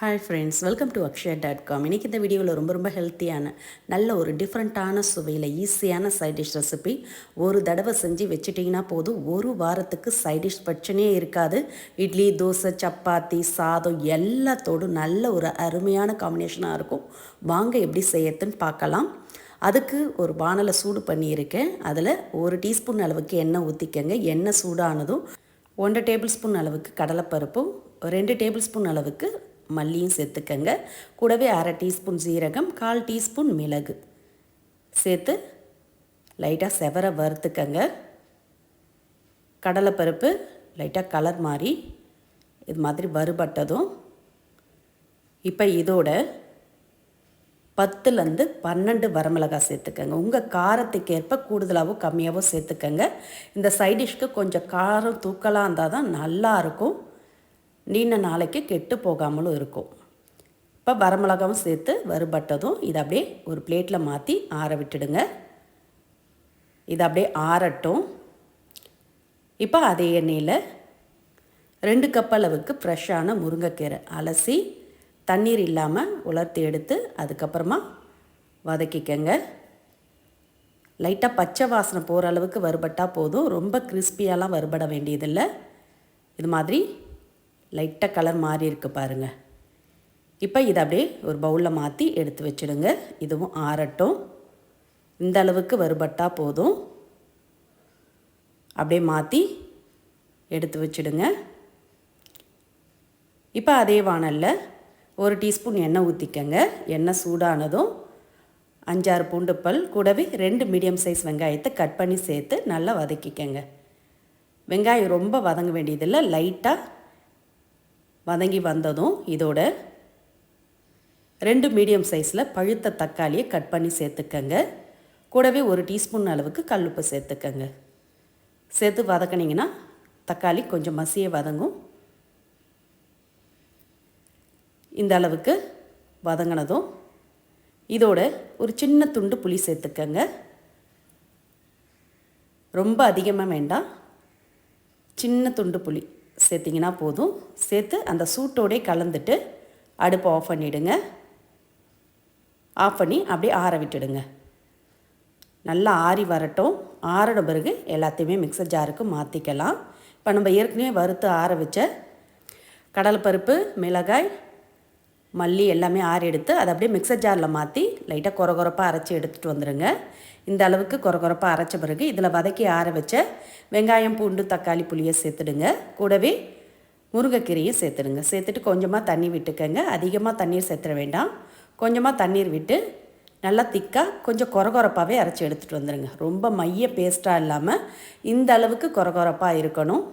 Hi friends welcome to Akshaya dot com இன்றைக்கி இந்த வீடியோவில் ரொம்ப ரொம்ப ஹெல்த்தியான நல்ல ஒரு டிஃப்ரெண்ட்டான சுவையில் ஈஸியான சைட் டிஷ் ரெசிபி ஒரு தடவை செஞ்சு வச்சுட்டிங்கன்னா போதும். ஒரு வாரத்துக்கு சைட் டிஷ் பிரச்சனையே இருக்காது. இட்லி தோசை சப்பாத்தி சாதம் எல்லாத்தோடும் நல்ல ஒரு அருமையான காம்பினேஷனாக இருக்கும். வாங்க எப்படி செய்யறதுன்னு பார்க்கலாம். அதுக்கு ஒரு வானலை சூடு பண்ணியிருக்கேன். அதில் ஒரு டீஸ்பூன் அளவுக்கு எண்ணெய் ஊற்றிக்கங்க எண்ணெய் சூடானதும் ஒன்றரை டேபிள் ஸ்பூன் அளவுக்கு கடலைப்பருப்பும் ரெண்டு டேபிள் ஸ்பூன் அளவுக்கு மல்லியும் சேர்த்துக்கங்க. கூடவே அரை டீஸ்பூன் சீரகம் கால் டீஸ்பூன் மிளகு. சேர்த்து லைட்டாக செவர வறுத்துக்கங்க. கடலைப்பருப்பு லைட்டாக கலர் மாதிரி இது மாதிரி வறுபட்டதும் இப்போ இதோட பத்துலேருந்து பன்னெண்டு வரமிளகாய் சேர்த்துக்கங்க. உங்கள் காரத்துக்கு ஏற்ப கூடுதலாகவோ கம்மியாகவோ சேர்த்துக்கங்க. இந்த சைடிஷ்க்கு கொஞ்சம் காரம் தூக்கலாக இருந்தால் தான் நல்லாயிருக்கும் நீண்ட நாளைக்கு கெட்டு போகாமலும் இருக்கும். இப்போ வரமிளகாவும் சேர்த்து வறுபட்டதும் இதை அப்படியே ஒரு பிளேட்டில் மாற்றி ஆற விட்டுடுங்க. இதை அப்படியே ஆறட்டும். இப்போ அதே எண்ணெயில் ரெண்டு கப் அளவுக்கு ஃப்ரெஷ்ஷான முருங்கைக்கீரை அலசி தண்ணீர் இல்லாமல் உலர்த்தி எடுத்து அதுக்கப்புறமா வதக்கிக்கங்க. லைட்டாக பச்சை வாசனை போகிற அளவுக்கு வறுபட்டால் போதும். ரொம்ப கிறிஸ்பியாலாம் வறுபட வேண்டியதில்லை. இது மாதிரி லைட்டாக கலர் மாறி இருக்குது பாருங்கள் இப்போ இதை அப்படியே ஒரு பவுலில் மாற்றி எடுத்து வச்சுடுங்க. இதுவும் ஆறட்டும். இந்த அளவுக்கு வறுபட்டால் போதும். அப்படியே மாற்றி எடுத்து வச்சுடுங்க. இப்போ அதே வானலில் ஒரு டீஸ்பூன் எண்ணெய் ஊற்றிக்கங்க எண்ணெய் சூடானதும் அஞ்சாறு பூண்டு பல் கூடவே ரெண்டு மீடியம் சைஸ் வெங்காயத்தை கட் பண்ணி சேர்த்து நல்லா வதக்கிக்கங்க. வெங்காயம் ரொம்ப வதங்க வேண்டியதில்லை. லைட்டாக வதங்கி வந்ததும் இதோட ரெண்டு மீடியம் சைஸில் பழுத்த தக்காளியை கட் பண்ணி சேர்த்துக்கங்க. கூடவே ஒரு டீஸ்பூன் அளவுக்கு கல்லுப்பு சேர்த்துக்கங்க. சேர்த்து வதக்கினீங்கன்னா தக்காளி கொஞ்சம் மசிய வதங்கும். இந்த அளவுக்கு வதங்கினதும் இதோட ஒரு சின்ன துண்டு புளி சேர்த்துக்கங்க. ரொம்ப அதிகமாக வேண்டாம். சின்ன துண்டு புளி. சேர்த்திங்கன்னா போதும். சேர்த்து அந்த சூட்டோடே கலந்துட்டு அடுப்பை ஆஃப் பண்ணிவிடுங்க ஆஃப் பண்ணி அப்படியே ஆற விட்டுடுங்க. நல்லா ஆறி வரட்டும். ஆறின பிறகு எல்லாத்தையுமே மிக்சர் ஜாருக்கு மாற்றிக்கலாம் இப்போ நம்ம ஏற்கனவே வறுத்து ஆற வச்ச கடலைப்பருப்பு மிளகாய் மல்லி எல்லாமே ஆறி எடுத்து அதை அப்படியே மிக்சர் ஜாரில் மாற்றி லைட்டாக குறை அரைச்சி எடுத்துகிட்டு வந்துடுங்க இந்த அளவுக்கு குறை அரைச்ச பிறகு இதில் வதக்கி ஆற வச்ச வெங்காயம் பூண்டு தக்காளி புளியை சேர்த்துடுங்க. கூடவே முருங்கைக்கீரையும் சேர்த்துடுங்க. சேர்த்துட்டு கொஞ்சமாக தண்ணி விட்டுக்கங்க. அதிகமாக தண்ணீர் சேர்த்துட வேண்டாம். கொஞ்சமாக தண்ணீர் விட்டு நல்லா திக்காக கொஞ்சம் குறகுறப்பாகவே அரைச்சி எடுத்துகிட்டு வந்துடுங்க ரொம்ப மைய பேஸ்ட்டாக இல்லாமல் இந்த அளவுக்கு குறகுறப்பாக இருக்கணும்.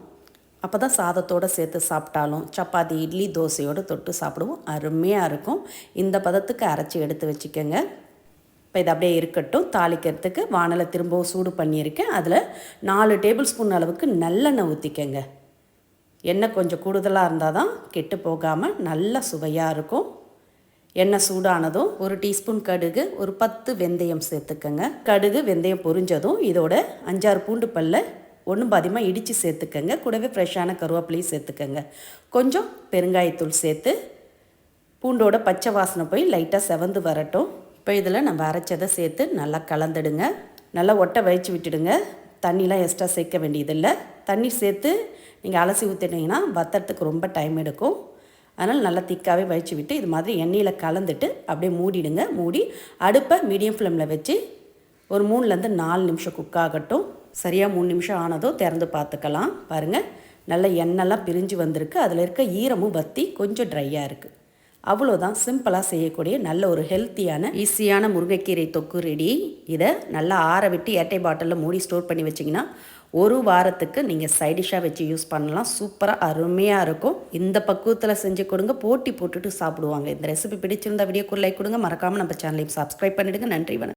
அப்போ தான் சாதத்தோடு சேர்த்து சாப்பிட்டாலும் சப்பாத்தி இட்லி தோசையோடு தொட்டு சாப்பிடுவோம். அருமையாக இருக்கும். இந்த பதத்துக்கு அரைச்சி எடுத்து வச்சுக்கோங்க. இப்போ இது அப்படியே இருக்கட்டும். தாளிக்கிறதுக்கு வானலை திரும்பவும் சூடு பண்ணியிருக்கேன். அதில் நாலு டேபிள் ஸ்பூன் அளவுக்கு நல்லெண்ணெய் ஊற்றிக்கங்க எண்ணெய் கொஞ்சம் கூடுதலாக இருந்தால் தான் கெட்டு போகாமல் நல்ல சுவையாக இருக்கும். எண்ணெய் சூடானதும் ஒரு டீஸ்பூன் கடுகு ஒரு பத்து வெந்தயம் சேர்த்துக்கங்க. கடுகு வெந்தயம் பொரிஞ்சதும் இதோட அஞ்சாறு பூண்டு பல்ல ஒன்றும் பாதியமாக இடித்து சேர்த்துக்கங்க. கூடவே ஃப்ரெஷ்ஷான கருவேப்பிலையும் சேர்த்துக்கங்க. கொஞ்சம் பெருங்காயத்தூள் சேர்த்து பூண்டோட பச்சை வாசனை போய் லைட்டாக செவந்து வரட்டும். இப்போ இதில் நம்ம அரைச்சதை சேர்த்து நல்லா கலந்துடுங்க. நல்லா ஒட்டை வழித்து விட்டுடுங்க. தண்ணிலாம் எக்ஸ்ட்ரா சேர்க்க வேண்டியதில்லை. தண்ணி சேர்த்து நீங்கள் அலசி ஊற்றிட்டிங்கன்னா வத்தறதுக்கு ரொம்ப டைம் எடுக்கும். அதனால் நல்லா திக்காகவே வழித்து விட்டு இது மாதிரி எண்ணெயில் கலந்துட்டு அப்படியே மூடிடுங்க. மூடி அடுப்பை மீடியம் ஃப்ளேமில் வச்சு ஒரு மூணுலேருந்து நாலு நிமிஷம் குக் ஆகட்டும். சரியாக மூணு நிமிஷம் ஆனதோ திறந்து பார்த்துக்கலாம். பாருங்கள் நல்ல எண்ணெய்லாம் பிரிஞ்சு வந்திருக்கு. அதில் இருக்க ஈரமும் வத்தி கொஞ்சம் ட்ரையாக இருக்குது அவ்வளோதான் சிம்பிளாக செய்யக்கூடிய நல்ல ஒரு ஹெல்த்தியான ஈஸியான முருங்கைக்கீரை தொக்கு ரெடி இதை நல்லா ஆற விட்டு ஏட்டை பாட்டிலில் மூடி ஸ்டோர் பண்ணி வச்சிங்கன்னா ஒரு வாரத்துக்கு நீங்கள் சைடிஷாக வச்சு யூஸ் பண்ணலாம். சூப்பராக அருமையாக இருக்கும். இந்த பக்குவத்தில் செஞ்சு கொடுங்க. போட்டி போட்டுட்டு சாப்பிடுவாங்க. இந்த ரெசிபி பிடிச்சிருந்தா வீடியோக்கு லைக் கொடுங்க. மறக்காமல் நம்ம சேனலையும் சப்ஸ்கிரைப் பண்ணிவிடுங்க நன்றி வணக்கம்.